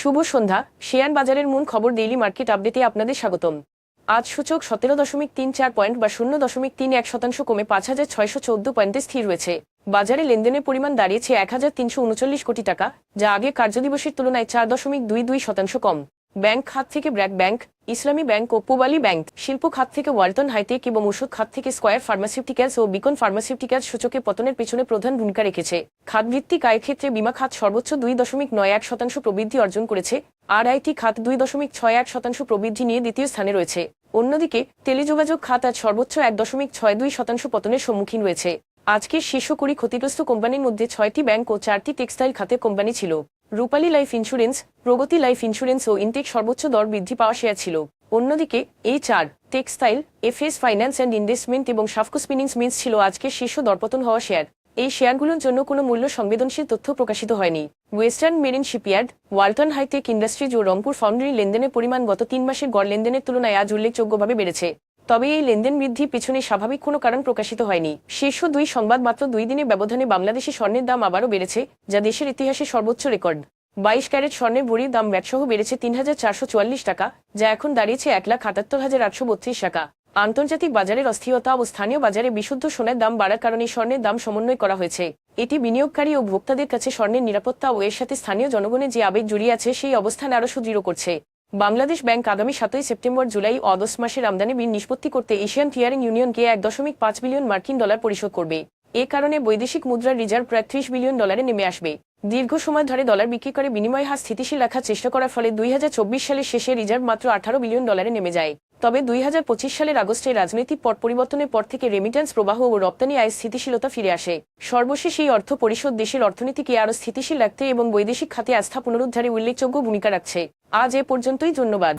শুভ সন্ধ্যা। Share বাজারের মূল খবর ডেইলি মার্কেট আপডেটে আপনাদের স্বাগতম। আজ সূচক সতেরো দশমিক তিন চার পয়েন্ট বা শূন্য দশমিক তিন এক শতাংশ কমে পাঁচ হাজার ছয়শো চোদ্দ পয়েন্টে স্থির রয়েছে। বাজারে লেনদেনের পরিমাণ দাঁড়িয়েছে এক হাজার তিনশো উনচল্লিশ কোটি টাকা, যা আগে কার্যদিবসের তুলনায় চার দশমিক দুই দুই শতাংশ কম। ব্যাংক খাত থেকে ব্র্যাক ব্যাংক, ইসলামী ব্যাংক ও পুবালি ব্যাংক, শিল্প খাত থেকে ওয়ালটন হাইটেক এবং ওষুধ খাত থেকে স্কয়ার ফার্মাসিউটিক্যালস ও বিকন ফার্মাসিউটিক্যালস সূচকে পতনের পেছনে প্রধান ভূমিকা রেখেছে। খাতভিত্তিক আয়ের ক্ষেত্রে বিমা খাত সর্বোচ্চ দুই দশমিক নয় এক শতাংশ প্রবৃদ্ধি অর্জন করেছে। আর আইটি খাত দুই দশমিক ছয় এক শতাংশ প্রবৃদ্ধি নিয়ে দ্বিতীয় স্থানে রয়েছে। অন্যদিকে, টেলিযোগাযোগ খাত আজ সর্বোচ্চ এক দশমিক ছয় দুই শতাংশ পতনের সম্মুখীন রয়েছে। আজকের শীর্ষ কুড়ি ক্ষতিগ্রস্ত কোম্পানির মধ্যে ছয়টি ব্যাংক ও চারটি টেক্সটাইল খাতের কোম্পানি ছিল। Rupali life insurance, Pragati life insurance ও ইনটেক সর্বোচ্চ দর বৃদ্ধি পাওয়া শেয়ার ছিল। অন্যদিকে এই চার textile, FS finance and investment এবং সাফকো স্পিনিংস মিন্স ছিল আজকের শীর্ষ দরপতন হওয়া শেয়ার। এই শেয়ারগুলোর জন্য কোনো মূল্য সংবেদনশীল তথ্য প্রকাশিত হয়নি। Western marine shipyard, Walton hitech industries ও রংপুর ফাউন্ডারি লেনদেনের পরিমাণ গত তিন মাসের গড় লেনদেনের তুলনায় আজ উল্লেখযোগ্যভাবে বেড়েছে। তবে এই লেনদেন বৃদ্ধির পিছনে স্বাভাবিক কোনো কারণ প্রকাশিত হয়নি। শীর্ষ দুই সংবাদ মাত্র দুই দিনে ব্যবধানে বাংলাদেশি স্বর্ণের দাম আবারও বেড়েছে, যা দেশের ইতিহাসে সর্বোচ্চ রেকর্ড। বাইশ ক্যারেট স্বর্ণের বড়ির দাম ব্যাটসহ বেড়েছে তিন হাজার চারশো চুয়াল্লিশ টাকা, যা এখন দাঁড়িয়েছে এক লাখ আটাত্তর হাজার আটশো বত্রিশ টাকা। আন্তর্জাতিক বাজারের অস্থিরতা ও স্থানীয় বাজারে বিশুদ্ধ সোনার দাম বাড়ার কারণে স্বর্ণের দাম সমন্বয় করা হয়েছে। এটি বিনিয়োগকারী ও ভোক্তাদের কাছে স্বর্ণের নিরাপত্তা ও এর সাথে স্থানীয় জনগণের যে আবেগ জড়িয়ে আছে, সেই অবস্থান আরও সুদৃঢ় করছে। বাংলাদেশ ব্যাংক আগামী সাতই সেপ্টেম্বর জুলাই ও আগস্ট মাসের আমদানি বিল নিষ্পত্তি করতে এশিয়ান ক্লিয়ারিং ইউনিয়নকে এক দশমিক পাঁচ বিলিয়ন মার্কিন ডলার পরিশোধ করবে। এ কারণে বৈদেশিক মুদ্রার রিজার্ভ প্রায় ত্রিশ বিলিয়ন ডলারে নেমে আসবে। দীর্ঘ সময় ধরে ডলার বিক্রি করে বিনিময় হার স্থিতিশীল রাখার চেষ্টা করার ফলে দুই হাজার চব্বিশ সালের শেষে রিজার্ভ মাত্র আঠারো বিলিয়ন ডলারে নেমে যায়। তবে দুই হাজার পঁচিশ সালের আগস্টে রাজনৈতিক পট পরিবর্তনের পর থেকে রেমিটেন্স প্রবাহ ও রপ্তানি আয় স্থিতিশীলতা ফিরে আসে। সর্বশেষ এই অর্থ পরিষদ দেশের অর্থনীতিকে আরও স্থিতিশীল রাখতে এবং বৈদেশিক খাতে আস্থা পুনরুদ্ধারে উল্লেখযোগ্য ভূমিকা রাখছে। আজ এ পর্যন্তই, ধন্যবাদ।